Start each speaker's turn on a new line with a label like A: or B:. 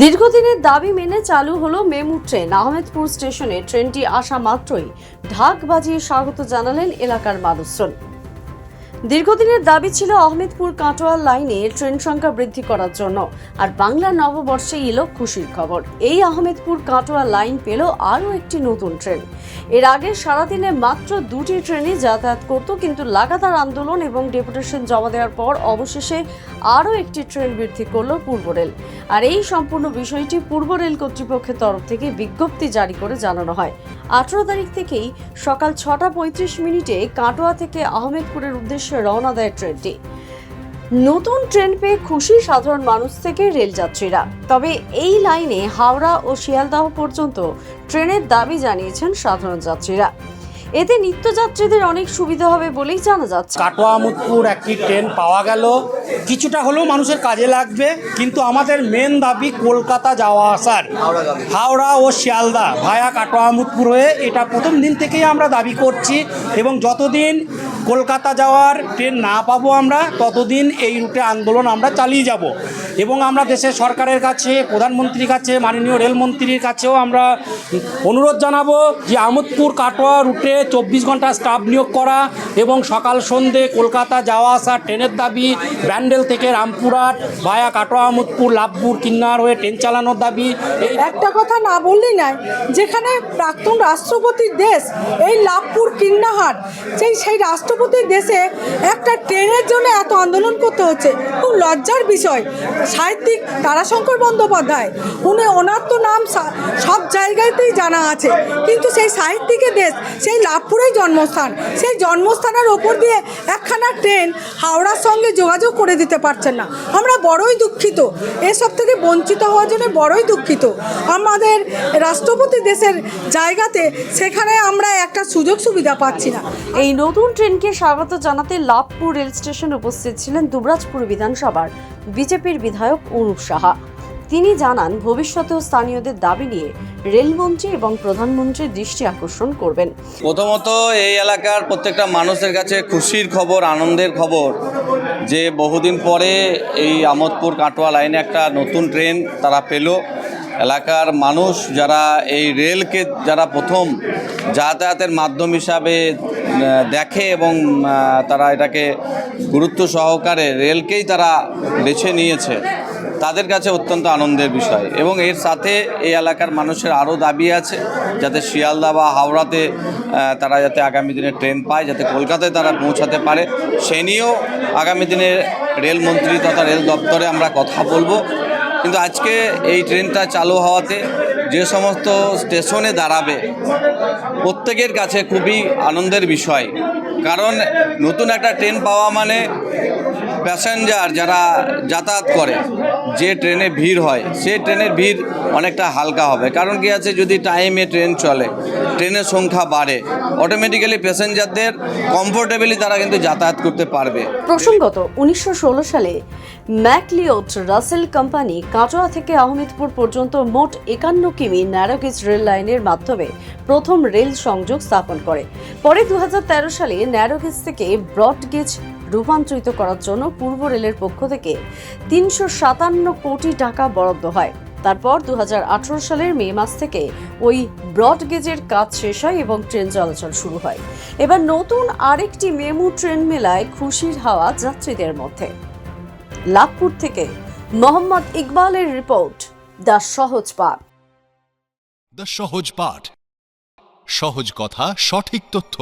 A: দীর্ঘদিনের দাবি মেনে চালু হলো মেমু ট্রেন। আহমেদপুর স্টেশনে ট্রেনটি আসা মাত্রই ঢাক বাজিয়ে স্বাগত জানালেন এলাকার মানুষজন। দীর্ঘদিনের দাবি ছিল আহমেদপুর কাটোয়া লাইনে ট্রেন সংখ্যা বৃদ্ধি করার জন্য, আর বাংলা নববর্ষে এলো খুশির খবর। এই আহমেদপুর কাটোয়া লাইন পেল আরও একটি নতুন ট্রেন। এর আগে সারাদিনে মাত্র দুটি ট্রেনই যাতায়াত করত, কিন্তু লাগাতার আন্দোলন এবং ডেপুটেশন জমা দেওয়ার পর অবশেষে আরও একটি ট্রেন বৃদ্ধি করল পূর্ব রেল। আর এই সম্পূর্ণ বিষয়টি পূর্ব রেল কর্তৃপক্ষের তরফ থেকে বিজ্ঞপ্তি জারি করে জানানো হয়। আঠারো তারিখ থেকেই সকাল ছটা পঁয়ত্রিশ মিনিটে কাটোয়া থেকে আহমেদপুরের উদ্দেশ্যে রওনা দেয় ট্রেনটি। নতুন ট্রেন পেয়ে খুশি সাধারণ মানুষ থেকে রেলযাত্রীরা। তবে এই লাইনে হাওড়া ও শিয়ালদাহ পর্যন্ত ট্রেনের দাবি জানিয়েছেন সাধারণ যাত্রীরা। এতে নিত্যযাত্রীদের অনেক সুবিধা হবে বলেই জানা যাচ্ছে।
B: কাটোয়া আমোদপুর একটি ট্রেন পাওয়া গেল। কিছুটা হলেও মানুষের কাজে লাগবে, কিন্তু আমাদের মেন দাবি কলকাতা যাওয়া আসার। হাওড়া ও শিয়ালদা ভায়া কাটোয়া আমোদপুর হয়ে এটা প্রথম দিন থেকেই আমরা দাবি করছি এবং যতদিন কলকাতা যাওয়ার ট্রেন না পাবো আমরা ততদিন এই রুটে আন্দোলন আমরা চালিয়ে যাব। এবং আমরা দেশের সরকারের কাছে, প্রধানমন্ত্রীর কাছে, মাননীয় রেলমন্ত্রীর কাছেও আমরা অনুরোধ জানাব যে আমোদপুর, কাটোয়া রুটে চব্বিশ ঘণ্টা স্টাফ নিয়োগ করা এবং সকাল সন্ধে কলকাতা যাওয়া আসা ট্রেনের দাবি, ব্যান্ডেল থেকে রামপুরহাট ভায়া কাটোয়া, আমোদপুর, লাভপুর, কিন্নার হয়ে ট্রেন চালানোর দাবি।
C: একটা কথা না বললেই নাই, যেখানে প্রাক্তন রাষ্ট্রপতির দেশ, এই লাভপুর, কিন্নাহাট, সেই সেই রাষ্ট্রপতির দেশে একটা ট্রেনের জন্য এত আন্দোলন করতে হচ্ছে, খুব লজ্জার বিষয়। সাহিত্যিক তারাশঙ্কর বন্দ্যোপাধ্যায়, উনি ওনার তো নাম সব জায়গাতেই জানা আছে। কিন্তু সেই সাহিত্যিকের দেশ, সেই লাভপুরেই জন্মস্থান, সেই জন্মস্থানের ওপর দিয়ে একখানা ট্রেন হাওড়ার সঙ্গে যোগাযোগ করে দিতে পারছেন না। আমরা বড়ই দুঃখিত। এসব থেকে বঞ্চিত হওয়ার জন্য বড়ই দুঃখিত। আমাদের রাষ্ট্রপতি দেশের জায়গাতে সেখানে আমরা একটা সুযোগ সুবিধা পাচ্ছি না।
A: এই নতুন ট্রেনকে স্বাগত জানাতে লাভপুর রেল স্টেশন উপস্থিত ছিলেন দুবরাজপুর বিধানসভার বিজেপির বিধায়ক অনুপ সাহা। তিনি জানান, ভবিষ্যতেও স্থানীয়দের দাবি নিয়ে রেলমন্ত্রী এবং প্রধানমন্ত্রীর দৃষ্টি আকর্ষণ করবেন।
D: প্রথমত, এই এলাকার প্রত্যেকটা মানুষের কাছে খুশির খবর, আনন্দের খবর যে বহুদিন পরে এই আমোদপুর কাটোয়া লাইনে একটা নতুন ট্রেন তারা পেল। এলাকার মানুষ যারা এই রেলকে, যারা প্রথম যাতায়াতের মাধ্যম হিসাবে দেখে এবং তারা এটাকে গুরুত্ব সহকারে রেলকেই তারা বেছে নিয়েছে, তাদের কাছে অত্যন্ত আনন্দের বিষয়। এবং এর সাথে এই এলাকার মানুষের আরও দাবি আছে, যাতে শিয়ালদা বা হাওড়াতে তারা যাতে আগামী দিনে ট্রেন পায়, যাতে কলকাতায় তারা পৌঁছাতে পারে। সে নিয়েও আগামী দিনে রেলমন্ত্রী তথা রেল দপ্তরে আমরা কথা বলব। কিন্তু আজকে এই ট্রেনটা চালু হওয়াতে যে সমস্ত স্টেশনে দাঁড়াবে, প্রত্যেকের কাছে খুবই আনন্দের বিষয়। কারণ নতুন একটা ট্রেন পাওয়া মানে প্যাসেঞ্জার যারা যাতায়াত করে, যে ট্রেনে ভিড় হয়, সেই ট্রেনের ভিড় অনেকটা হালকা হবে। কারণ কি আছে, যদি টাইমে ট্রেন চলে, ট্রেনের সংখ্যা বাড়ে অটোমেটিক্যালি প্যাসেঞ্জারদের কমফোর্টেবলি তারা কিন্তু যাতায়াত করতে পারবে।
A: প্রসঙ্গত, উনিশশো ষোলো সালে ম্যাকলিওট রাসেল কোম্পানি কাটোয়া থেকে আহমেদপুর পর্যন্ত মোট একান্ন কিমি ন্যারোগেজ রেল লাইনের মাধ্যমে প্রথম রেল সংযোগ স্থাপন করে। পরে দু তেরো সালে ন্যারোগেজ থেকে ব্রডগেজ রূপান্তরিত করার জন্য পূর্ব রেলের পক্ষ থেকে তিনশো সাতান্ন কোটি টাকা বরাদ্দ হয়। তারপর দু সালের মে মাস থেকে ওই ব্রডগেজের কাজ শেষ হয় এবং ট্রেন চলাচল শুরু হয়। এবার নতুন আরেকটি মেমু ট্রেন মেলায় খুশির হাওয়া যাত্রীদের মধ্যে। লাভপুর থেকে মোহাম্মদ ইকবালের রিপোর্ট, দ্য সহজ পাঠ।
E: দ্য সহজ পাঠ। সহজ কথা, সঠিক তথ্য।